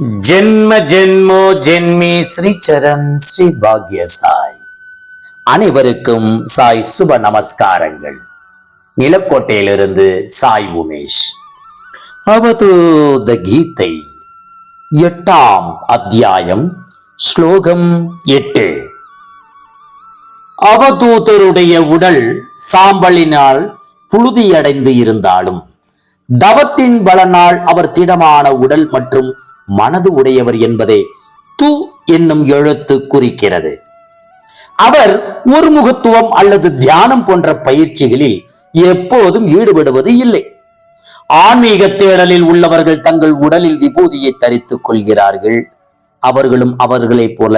ஜென்ம ஜென்மோ ஜென்மி ஸ்ரீ சரண் ஸ்ரீ பாக்ய சாய் அனைவருக்கும் சாய் சுப நமஸ்காரங்கள். நிலக்கோட்டையிலிருந்து சாய் உமேஷ். அவதூத கீதை எட்டாம் அத்தியாயம் ஸ்லோகம் எட்டு. அவதூதருடைய உடல் சாம்பலினால் புழுதியடைந்து இருந்தாலும் தவத்தின் பலனால் அவர் திடமான உடல் மற்றும் மனது உடையவர் என்பதை து என்னும் எழுத்து குறிக்கிறது. அவர் ஒருமுகத்துவம் அல்லது தியானம் போன்ற பயிற்சிகளில் எப்போதும் ஈடுபடுவது இல்லை. ஆன்மீக தேடலில் உள்ளவர்கள் தங்கள் உடலில் விபூதியை தரித்துக் கொள்கிறார்கள். அவர்களும் அவர்களைப் போல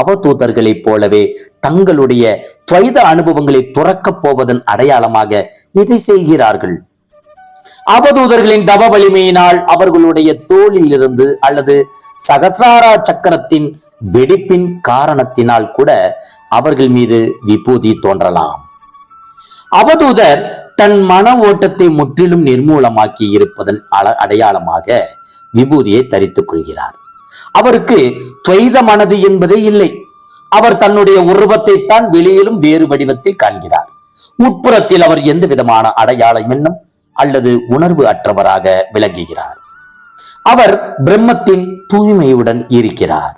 அவதூதர்களைப் போலவே தங்களுடைய துவைத அனுபவங்களை துறக்கப் போவதன் அடையாளமாக இதை செய்கிறார்கள். அவதூதர்களின் தவ வலிமையினால் அவர்களுடைய தோளில் இருந்து அல்லது சகசிராரா சக்கரத்தின் வெடிப்பின் காரணத்தினால் கூட அவர்கள் மீது விபூதி தோன்றலாம். அவதூதர் தன் மன ஓட்டத்தை முற்றிலும் நிர்மூலமாக்கி இருப்பதன் அல- அடையாளமாக விபூதியை தரித்துக் கொள்கிறார். அவருக்கு துவைத மனது என்பதே இல்லை. அவர் தன்னுடைய உருவத்தை தான் வெளியிலும் வேறு வடிவத்தில் காண்கிறார். உட்புறத்தில் அவர் எந்த விதமான அடையாளம் என்னும் அல்லது உணர்வு அற்றவராக விளங்குகிறார். அவர் பிரம்மத்தின் தூய்மையுடன் இருக்கிறார்.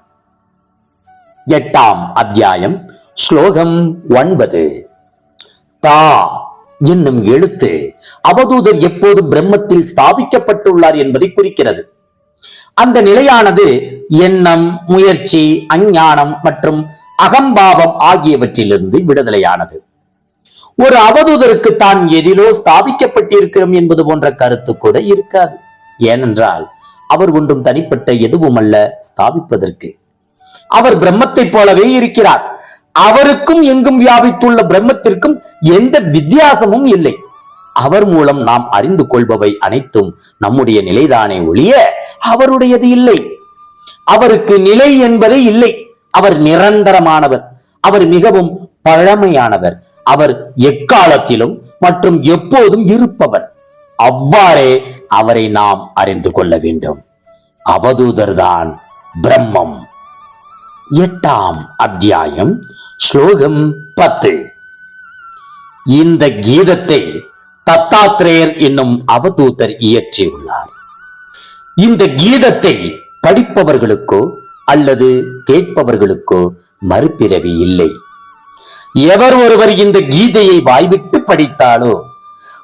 எட்டாம் அத்தியாயம் ஸ்லோகம் ஒன்பது. தா என்னும் எழுத்து அவதூதர் எப்போது பிரம்மத்தில் ஸ்தாபிக்கப்பட்டுள்ளார் என்பதை குறிக்கிறது. அந்த நிலையானது எண்ணம் முயற்சி அஞ்ஞானம் மற்றும் அகம்பாவம் ஆகியவற்றிலிருந்து விடுதலையானது. ஒரு அவதூதருக்கு தான் எதிலோ ஸ்தாபிக்கப்பட்டிருக்கிறோம் என்பது போன்ற கருத்து கூட இருக்காது. ஏனென்றால் அவர் ஒன்றும் தனிப்பட்ட எதுவும் அல்ல ஸ்தாபிப்பதற்கு. அவர் பிரம்மத்தைப் போலவே இருக்கிறார். அவருக்கும் எங்கும் வியாபித்துள்ள பிரம்மத்திற்கும் எந்த வித்தியாசமும் இல்லை. அவர் மூலம் நாம் அறிந்து கொள்பவை அனைத்தும் நம்முடைய நிலைதானே ஒழிய அவருடையது இல்லை. அவருக்கு நிலை என்பதே இல்லை. அவர் நிரந்தரமானவர். அவர் மிகவும் பழமையானவர். அவர் எக்காலத்திலும் மற்றும் எப்போதும் இருப்பவர். அவ்வாறே அவரை நாம் அறிந்து கொள்ள வேண்டும். அவதூதர்தான் பிரம்மம். எட்டாம் அத்தியாயம் ஸ்லோகம் பத்து. இந்த கீதத்தை தத்தாத்ரேயர் என்னும் அவதூதர் இயற்றியுள்ளார். இந்த கீதத்தை படிப்பவர்களுக்கோ அல்லது கேட்பவர்களுக்கோ மறுபிறவி இல்லை. எவர் ஒருவர் இந்த கீதையை வாய்விட்டு படித்தாலோ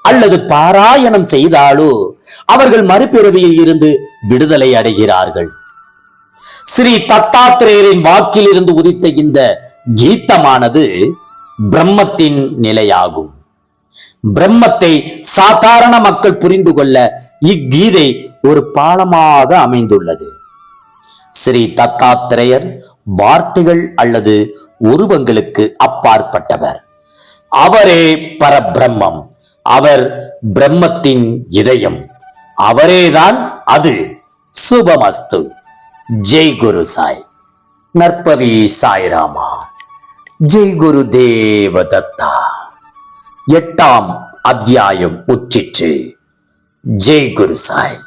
அல்லது பாராயணம் செய்தாலோ அவர்கள் மறுபிறவியில் இருந்து விடுதலை அடைகிறார்கள். ஸ்ரீ தத்தாத்திரேயரின் வாக்கில் இருந்து உதித்த இந்த கீதமானது பிரம்மத்தின் நிலையாகும். பிரம்மத்தை சாதாரண மக்கள் புரிந்து கொள்ள இக்கீதை ஒரு பாலமாக அமைந்துள்ளது. ஸ்ரீ தத்தாத்திரேயர் வார்த்தைகள் அல்லது உருவங்களுக்கு அப்பாற்பட்டவர். அவரே பரபிரம்மம். அவர் பிரம்மத்தின் இதயம். அவரேதான் அது சுபமஸ்து. ஜெய் குரு சாய். நற்பவி சாய்ராமா. ஜெய் குரு தேவதத்தா. எட்டாம் அத்தியாயம் உச்சிற்று. ஜெய் குரு சாய்.